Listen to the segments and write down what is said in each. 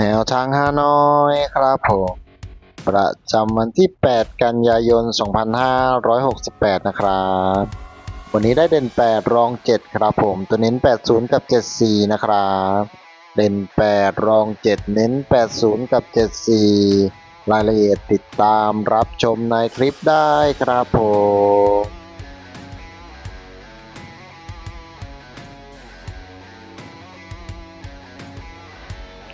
แนวทางฮานอยครับผมประจำวันที่ 8 กันยายน 2568 นะครับ วันนี้ได้เด่น 8 รอง 7 ครับผม ตัวเน้น 80 กับ 74 นะครับ เด่น 8 รอง 7 เน้น 80 กับ 74 รายละเอียดติดตามรับชมในคลิปได้ครับผม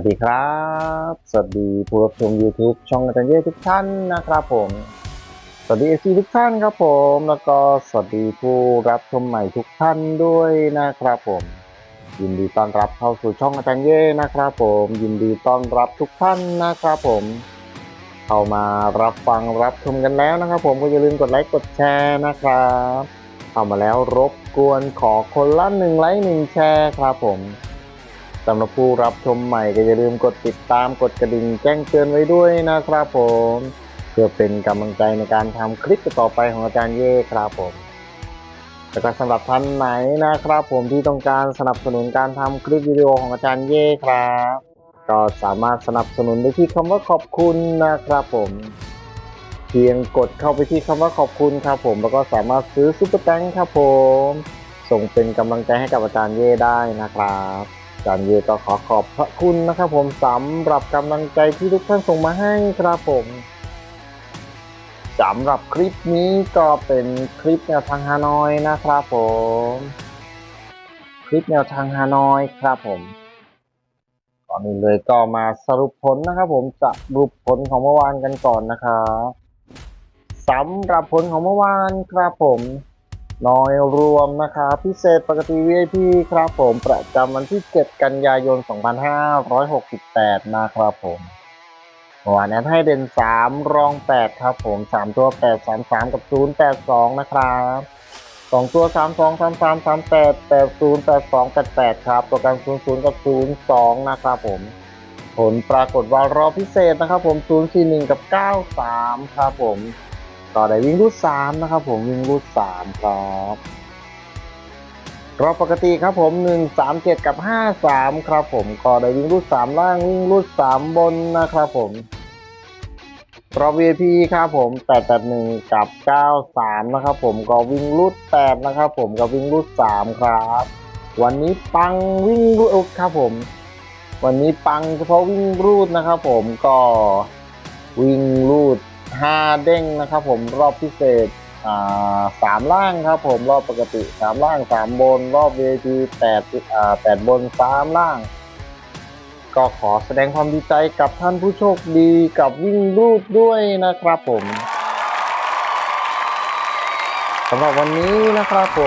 วัสดีครับ สวัสดีผู้รับชม YouTube ช่องอาจารย์เย่ทุกท่านนะครับผม สวัสดีเอซีทุกท่านครับผม แล้วก็สวัสดีผู้รับชมใหม่ทุกท่านด้วยนะครับผม ยินดีต้อนรับเข้าสู่ช่องอาจารย์เย่นะครับผม ยินดีต้อนรับทุกท่านนะครับผม เข้ามารับฟังรับชมกันแล้วนะครับผมก็อย่าลืมกดไลค์กดแชร์นะครับ เข้ามาแล้วรบกวนขอคนละหนึ่งไลค์หนึ่งแชร์ครับผม สำหรับผู้รับชมใหม่ก็อย่าลืมกดติดตามกดกระดิ่งแจ้งเตือนไว้ด้วยนะครับผม เพื่อเป็นกำลังใจในการทำคลิปต่อไปของอาจารย์เย่ครับผมแล้วก็สำหรับท่านไหนนะครับผมที่ต้องการสนับสนุนการทำคลิปวิดีโอของอาจารย์เย่ครับ ก็สามารถสนับสนุนได้ที่คำว่าขอบคุณนะครับผม เพียงกดเข้าไปที่คำว่าขอบคุณครับผม แล้วก็สามารถซื้อซุปเปอร์แตงครับผม ส่งเป็นกำลังใจให้กับอาจารย์เย่ได้นะครับ จารเยก็ขอขอบพระคุณนะครับผมสำหรับกำลังใจที่ทุกท่านส่งมาให้ครับผมสำหรับคลิปนี้ก็เป็นคลิปแนวทางฮานอยนะครับผม คลิปแนวทางฮานอยครับผมก่อนอื่นเลยก็มาสรุปผลนะครับผมสรุปผลของเมื่อวานกันก่อนนะครับสำหรับผลของเมื่อวานครับผม น้อยรวมนะครับพิเศษปกติ VIP ครับผม ประจำวันที่ 7 กันยายน 2568 นะครับผมเมื่อวานนี้ให้เด่น 3 รอง 8 ครับผม 3 ตัว 8 3 3 กับ 0 8 2 นะครับ2ตัว 3 2 3 3 3 8 8 0 8 2 8 8 ครับ ตัวกัน 0 0 กับ 0 2 นะครับผม ผลปรากฏว่ารอบพิเศษนะครับผม 0 4 1 กับ 9 3 ครับผม ต่อได้วิ่งรูดสามนะครับผมวิ่งรูดสามครับรอบปกติครับผมหนึ่งสามเจ็ดกับห้าสามครับผมก็ได้วิ่งรูดสามล่างวิ่งรูดสามบนนะครับผมรอบ VIP ครับผมแปดแปดหนึ่งกับเก้าสามนะครับผมก็วิ่งรูดแปดนะครับผมก็วิ่งรูดสามครับ วันนี้ปังวิ่งรูดครับผม วันนี้ปังเฉพาะวิ่งรูดนะครับผมก็วิ่งรูด ห้าเด้งนะครับผมรอบพิเศษสามล่างครับผมรอบปกติสามล่างสามบน รอบ VIP แปดแปดบนสามล่าง ก็ขอแสดงความดีใจกับท่านผู้โชคดีกับวิ่งรูดด้วยนะครับผมสำหรับวันนี้นะครับผ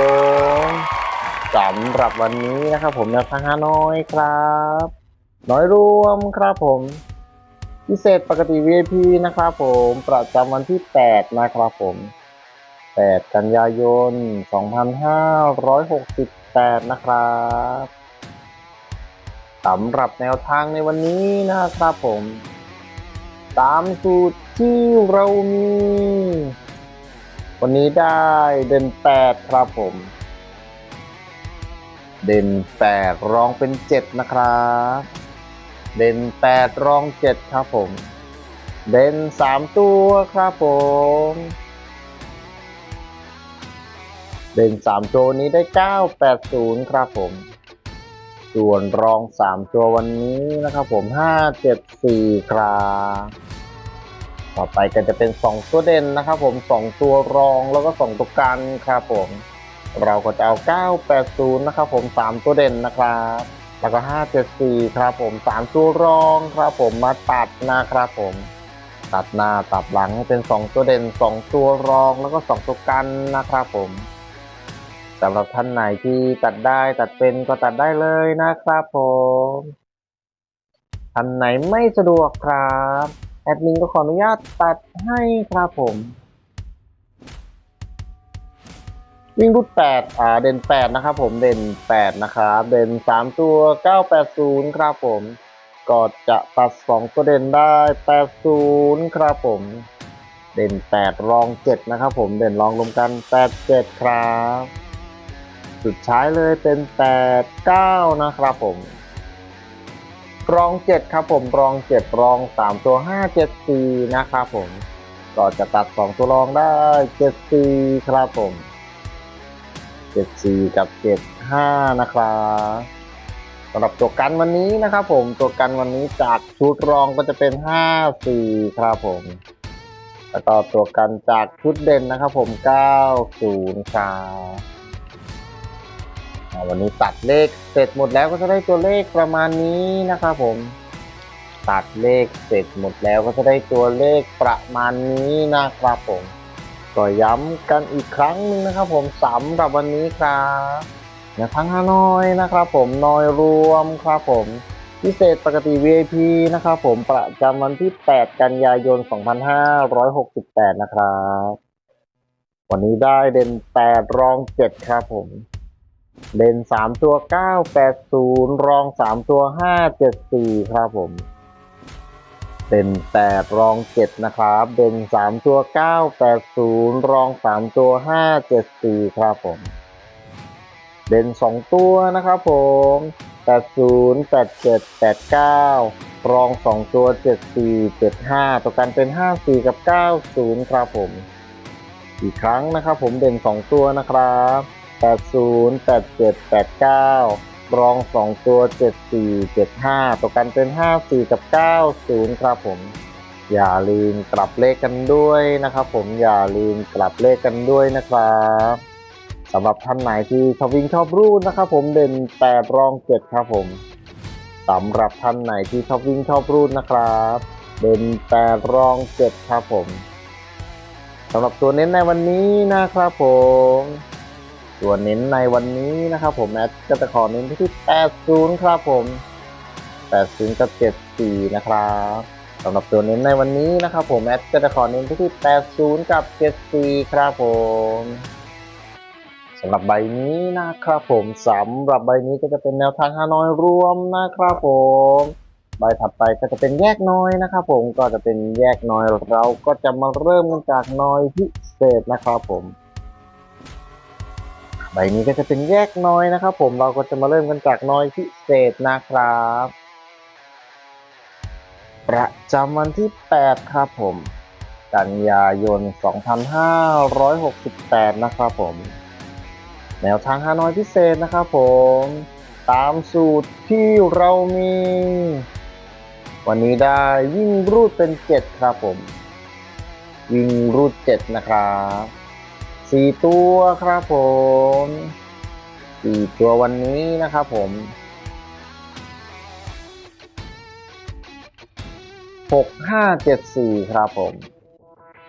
มสำหรับวันนี้นะครับผมแนวทางฮานอยครับ น้อยรวมครับผม พิเศษปกติ VIP นะครับผมประจำวันที่ 8 นะครับผม 8 กันยายน 2568 นะครับสำหรับแนวทางในวันนี้นะครับผม ตามสูตรที่เรามี วันนี้ได้เด่น 8 ครับผม เด่น 8 รองเป็น 7 นะครับ เด่นแปดรองเจ็ดครับผม เด่นสามตัวครับผม เด่นสามตัวนี้ได้เก้าแปดศูนย์ครับผม ส่วนรองสามตัววันนี้นะครับผมห้าเจ็ดสี่ครับต่อไปก็จะเป็น 2 ตัวเด่นนะครับผม 2 ตัวรองแล้วก็ 2 ตัวกันครับผม เราก็จะเอา 980 นะครับผม 3 ตัวเด่นนะครับ แล้วก็ 574 ครับผม3ตัวรองครับผมมาตัดนะครับผม ตัดหน้าตัดหลังให้เป็น 2 ตัวเด่น 2 ตัวรองแล้วก็ 2 ตัวกันนะครับผมสำหรับท่านไหนที่ตัดได้ตัดเป็นก็ตัดได้เลยนะครับผมท่านไหนไม่สะดวกครับ แอดมินก็ขออนุญาตตัดให้ครับผม วิ่งรูดแปดอ่าเด่นแปดนะครับผมเด่นแปดนะครับเด่นสามตัวเก้าแปดศูนย์ครับผมก็จะตัดสองตัวเด่นได้แปดศูนย์ครับผม เด่นแปดรองเจ็ดนะครับผมเด่นรองรวมกันแปดเจ็ดครับ สุดท้ายเลยเป็นแปดเก้านะครับผมรองเจ็ดครับผมรองเจ็ดรองสามตัวห้าเจ็ดตีนะครับผม ก็จะตัดสองตัวรองได้เจ็ดตีครับผม เจ็ดสี่กับเจ็ดห้านะครับสำหรับตัวกันวันนี้นะครับผมตัวกันวันนี้จากชุดรองก็จะเป็นห้าสี่ครับผม แล้วก็ตัวกันจากชุดเด่นนะครับผมเก้าศูนย์ครับวันนี้ตัดเลขเสร็จหมดแล้วก็จะได้ตัวเลขประมาณนี้นะครับผม ตัดเลขเสร็จหมดแล้วก็จะได้ตัวเลขประมาณนี้นะครับผม ก็ย้ำกันอีกครั้งหนึงนะครับ ผมสำหรับวันนี้ครับนวทางฮานอยนะครับ ผมนอยรวมครับผมพิเศษปกติ VIP นะครับผมประจำวันที่ 8 กันยายน 2568 นะครับ วันนี้ได้เด่น 8 รอง 7 ครับผม เด่น 3 ตัว 980 รอง 3 ตัว 574 ครับผม เด่นแปดรองเจ็ดนะครับ เด่นสามตัวเก้าแปดศูนย์รองสามตัวห้าเจ็ดสี่ครับผม เด่นสองตัวนะครับผมแปดศูนย์แปดเจ็ดแปดเก้ารองสองตัวเจ็ดสี่เจ็ดห้าตัวกันเป็นห้าสี่กับเก้าศูนย์ครับผม อีกครั้งนะครับผมเด่นสองตัวนะครับแปดศูนย์แปดเจ็ดแปดเก้า รองสองตัวเจ็ดสี่เจ็ดห้าตัวกันเป็นห้าสี่กับเก้าศูนย์ครับผม อย่าลืมกลับเลขกันด้วยนะครับผมอย่าลืมกลับเลขกันด้วยนะครับสำหรับท่านไหนที่ชอบวิ่งชอบรูดนะครับผมเด่นแปดรองเจ็ดครับผมสำหรับท่านไหนที่ชอบวิ่งชอบรูดนะครับ เด่นแปดรองเจ็ดครับผมสำหรับตัวเน้นในวันนี้นะครับผม ตัวเน้นในวันนี้นะครับผมแอดก็จะขอเน้นที่ 80 ครับผม 80 กับ 74 นะครับสำหรับตัวเน้นในวันนี้นะครับผมแอดก็จะขอเน้นที่ 80 กับ 74 ครับผมสำหรับใบนี้นะครับผมสำหรับใบนี้ก็จะเป็นแนวทางฮานอยรวมนะครับผมใบถัดไปก็จะเป็นแยกน้อยนะครับผมก็จะเป็นแยกน้อยเราก็จะมาเริ่มกันจากน้อยพิเศษนะครับผม ใบนี้ก็จะเป็นแยกน้อยนะครับ ผมเราก็จะมาเริ่มกันจากน้อยพิเศษนะครับ ประจำวันที่ 8 ครับผม กันยายน 2568 นะครับผม แนวทางฮานอยพิเศษนะครับผม ตามสูตรที่เรามี วันนี้ได้วิ่งรูดเป็น 7 ครับผม วิ่งรูด 7 นะครับ สี่ตัวครับผมสี่ตัววันนี้นะครับผมหกห้าเจ็ดสี่ครับผม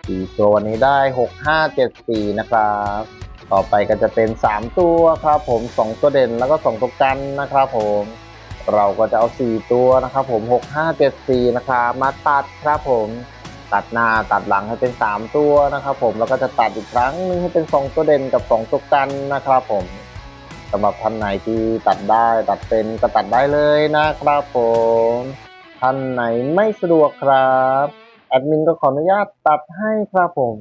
สี่ตัววันนี้ได้หกห้าเจ็ดสี่นะครับ ต่อไปก็จะเป็นสามตัวครับผมสองตัวเด่นแล้วก็สองตัวกันนะครับผมเราก็จะเอาสี่ตัวนะครับผมหกห้าเจ็ดสี่นะครับมาตัดครับผม ตัดหน้าตัดหลังให้เป็น 3 ตัวนะครับผมแล้วก็จะตัดอีกครั้งหนึงให้เป็น 2 ตัวเด่นกับ 2 ตัวกันนะครับผมสำหรับท่านไหนที่ตัดได้ตัดเป็นก็ตัดได้เลยนะครับผมท่านไหนไม่สะดวกครับแอดมินก็ขออนุญาตตัดให้ครับผม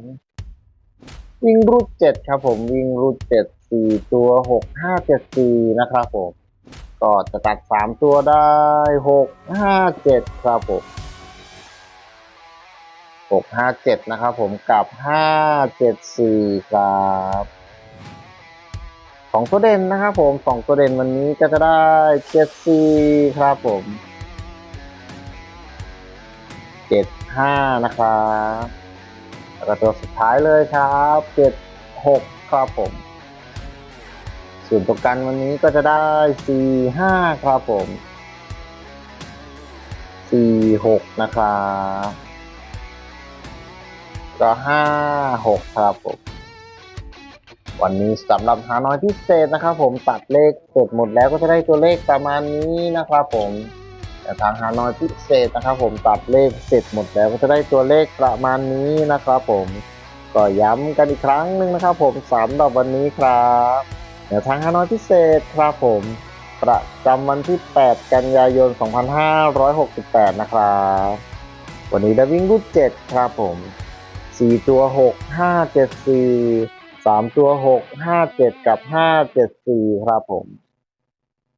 วิ่งรูด7ครับผมวิ่งรูด7 4ตัว6 5 7 4นะครับผมก็จะตัด3ตัวได้6 5 7ครับผม หกห้าเจ็ดนะครับผมกับห้าเจ็ดสี่ครับสองตัวเด่นนะครับผมสองตัวเด่นวันนี้ก็จะได้เจ็ดสี่ครับผมเจ็ดหห้านะครับแล้วก็ตัวสุดท้ายเลยครับเจ็ดหกครับผม ส่วนตัวกันวันนี้ก็จะได้สี่ห้าครับผมสี่หกนะครับ ก็ห้าหกครับผมวันนี้สำหรับหาน้อยพิเศษนะครับผมตัดเลขเสร็จหมดแล้วก็จะได้ตัวเลขประมาณนี้นะครับผมแต่ทางหาน้อยพิเศษนะครับผมตัดเลขเสร็จหมดแล้วก็จะได้ตัวเลขประมาณนี้นะครับผมก็ย้ำกันอีกครั้งหนึ่งนะครับผมสำหรับวันนี้ครับแนวทางหาน้อยพิเศษครับผม ประจำวันที่ 8 กันยายน 2568 นะครับ วันนี้ได้วิ่งรูด7ครับผม สี่ตัวหกห้าเจ็ดสี่สามตัวหกห้าเจ็ดกับห้าเจ็ดสี่ครับผม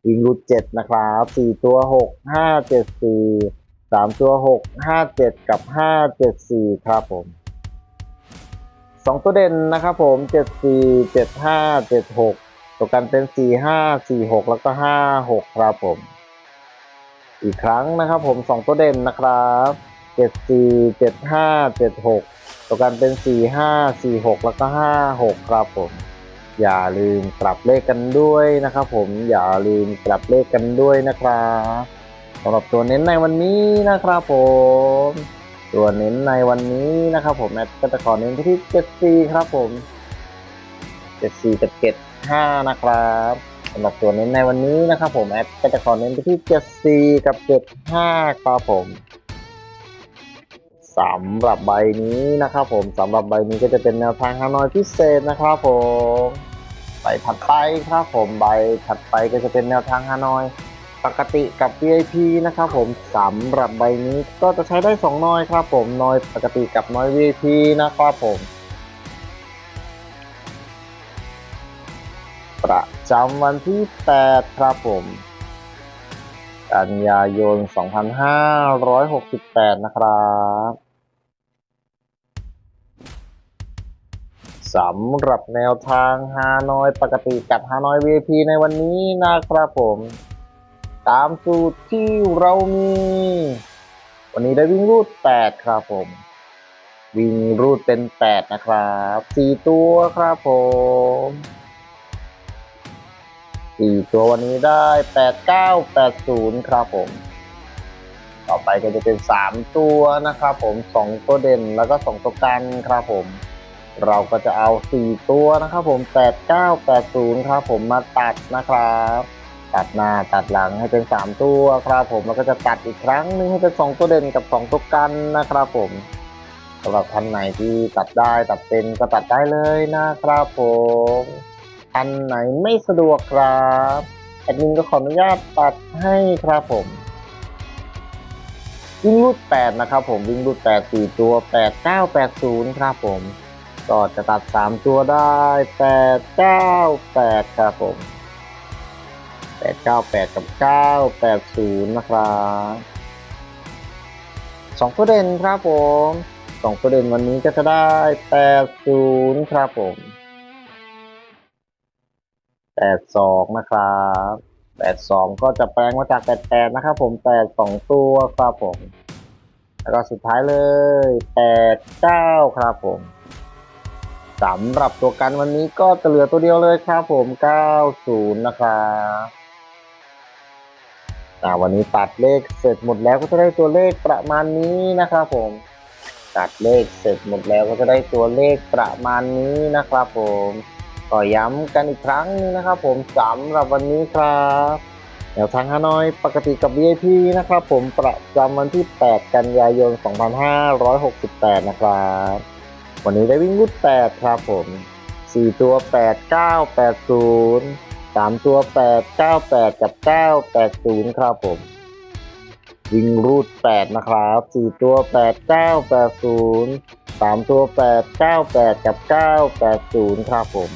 วิงรุดเจ็ดนะครับสี่ตัวหกห้าเจ็ดสี่สามตัวหกห้าเจ็ดกับห้าเจ็ดสี่ครับผมสองตัวเด่นนะครับผมเจ็ดสี่เจ็ดห้าเจ็ดหกตัวกันเป็นสี่ห้าสี่หกแล้วก็ห้าหกครับผม อีกครั้งนะครับผมสองตัวเด่นนะครับเจ็ดสี่เจ็ดห้าเจ็ดหก ตัวกันเป็น 4 5 4 6 แล้วก็ 5 6 ครับผม อย่าลืมกลับเลขกันด้วยนะครับผม อย่าลืมกลับเลขกันด้วยนะครับสำหรับตัวเน้นในวันนี้นะครับผม ตัวเน้นในวันนี้นะครับผมแอดก็จะขอเน้นไปที่74ครับผม74กับ75นะครับสำหรับตัวเน้นในวันนี้นะครับผมแอดก็จะขอเน้นไปที่74กับ75ครับผม สำหรับใบนี้นะครับผมสำหรับใบนี้ก็จะเป็นแนวทางฮานอยพิเศษนะครับผมใบถัดไปครับผมใบถัดไปก็จะเป็นแนวทางฮานอยปกติกับ VIP นะครับผมสำหรับใบนี้ก็จะใช้ได้สองนอยครับผมนอยปกติกับนอย VIP นะครับผมประจำวันที่ 8 ครับผม กันยายน 2568 นะครับ สำหรับแนวทางฮานอยปกติกับฮานอย VIP ในวันนี้นะครับผม ตามสูตรที่เรามี วันนี้ได้วิ่งรูด 8 ครับผม วิ่งรูดเป็น 8 นะครับ 4 ตัวครับผมสี่ตัววันนี้ได้แปดเก้าแปดศูนย์ครับผมต่อไปก็จะเป็นสามตัวนะครับผมสองตัวเด่นแล้วก็สองตัวกันครับผม เราก็จะเอาสี่ตัวนะครับผมแปดเก้าแปดศูนย์ครับผมมาตัดนะครับ ตัดหน้าตัดหลังให้เป็นสามตัวครับผมแล้วก็จะตัดอีกครั้งหนึงให้เป็นสองตัวเด่นกับสองตัวกันนะครับผมสำหรับท่านไหนที่ตัดได้ตัดเป็นก็ตัดได้เลยนะครับผมอันไหนไม่สะดวกครับแอดมินก็ขออนุญาตตัดให้ครับผมวิ่งรูดแปดนะครับผมวิ่งรูดแปดสี่ตัวแปดเก้าแปดศูนย์ครับผม ก็จะตัดสามตัวได้แปดเก้าแปดครับผมแปดเก้าแปดกับเก้าแปดศูนย์นะครับสองตัวเด่นครับผมสองตัวเด่นวันนี้ก็จะได้แปดศูนย์ครับผมแปดสองนะครับแปดสองก็จะแปลงมาจากแปดแปดนะครับผมแปดสองตัวครับผม แล้วก็สุดท้ายเลยแปดเก้าครับผม สำหรับตัวกันวันนี้ก็จะเหลือตัวเดียวเลยครับผมเก้าศูนะครับอ่วันนี้ตัดเลขเสร็จหมดแล้วก็จะได้ตัวเลขประมาณนี้นะครับผม ตัดเลขเสร็จหมดแล้วก็จะได้ตัวเลขประมาณนี้นะครับผมก็ย้ำกันอีกครั้งนึงนะครับผมสำหรับวันนี้ครับแนวทางฮานอยปกติกับ VIP นะครับผมประจำวันที่ 8 กันยายน 2568 นะครับ วันนี้ได้วิ่งรุด8ครับผม4ตัว 8 9 8 0 3 ตัว 8 9 8 กับ 9 8 0 ครับผม วิ่งรูด 8 นะครับ 4 ตัว 8 9 8 0 3 ตัว 8 9 8 กับ 9 8 0 ครับผม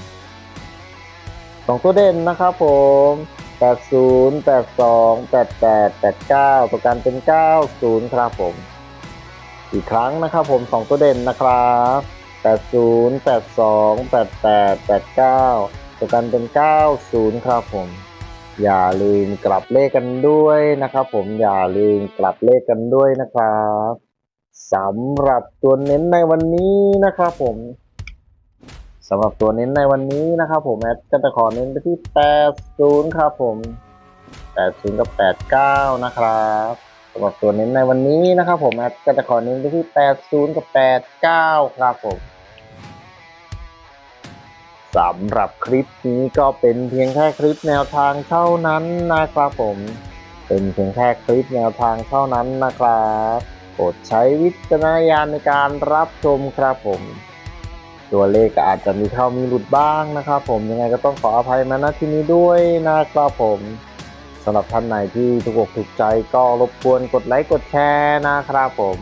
สองตัวเด่นนะครับผม 80 82 88 89ตัวกันเป็น 90 ครับผม อีกครั้งนะครับผมสองตัวเด่นนะครับ 80 82 88 89ตัวกันเป็น 90 ครับผม อย่าลืมกลับเลขกันด้วยนะครับผมอย่าลืมกลับเลขกันด้วยนะครับสำหรับตัวเน้นในวันนี้นะครับผมสำหรับตัวเน้นในวันนี้นะครับผมแอดก็จะขอเน้นไปที่ 80 ครับผม 80 กับ 89 นะครับสำหรับตัวเน้นในวันนี้นะครับผมแอดก็จะขอเน้นไปที่ 80 กับ 89 ครับผม สำหรับคลิปนี้ก็เป็นเพียงแค่คลิปแนวทางเท่านั้นนะครับผม เป็นเพียงแค่คลิปแนวทางเท่านั้นนะครับโปรดใช้วิจารณญาณในการรับชมครับผม ตัวเลขก็อาจจะมีเข้ามีหลุดบ้างนะครับผมยังไงก็ต้องขออภัยมาณที่นี้ด้วยนะครับผมสำหรับท่านไหนที่ถูกอกถูกใจก็รบกวนกดไลค์กดแชร์นะครับผม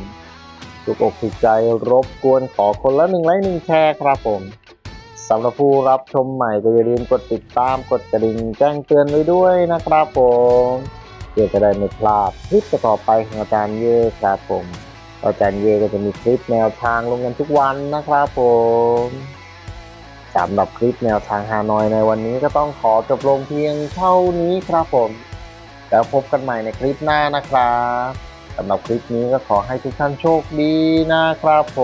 ถูกอกถูกใจรบกวนขอคนละหนึ่งไลค์หนึ่งแชร์ครับผม สำหรับผู้รับชมใหม่ก็อย่าลืมกดติดตามกดกระดิ่งแจ้งเตือนไว้ด้วยนะครับผมเพื่อจะได้ไม่พลาดคลิปต่อไปของอาจารย์เย่ครับผมอาจารย์เย่ก็จะมีคลิปแนวทางลงกันทุกวันนะครับผมสำหรับคลิปแนวทางฮานอยในวันนี้ก็ต้องขอจบลงเพียงเท่านี้ครับผม แล้วพบกันใหม่ในคลิปหน้านะครับสำหรับคลิปนี้ก็ขอให้ทุกท่านโชคดีนะครับผ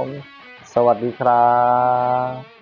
ม สวัสดีครับ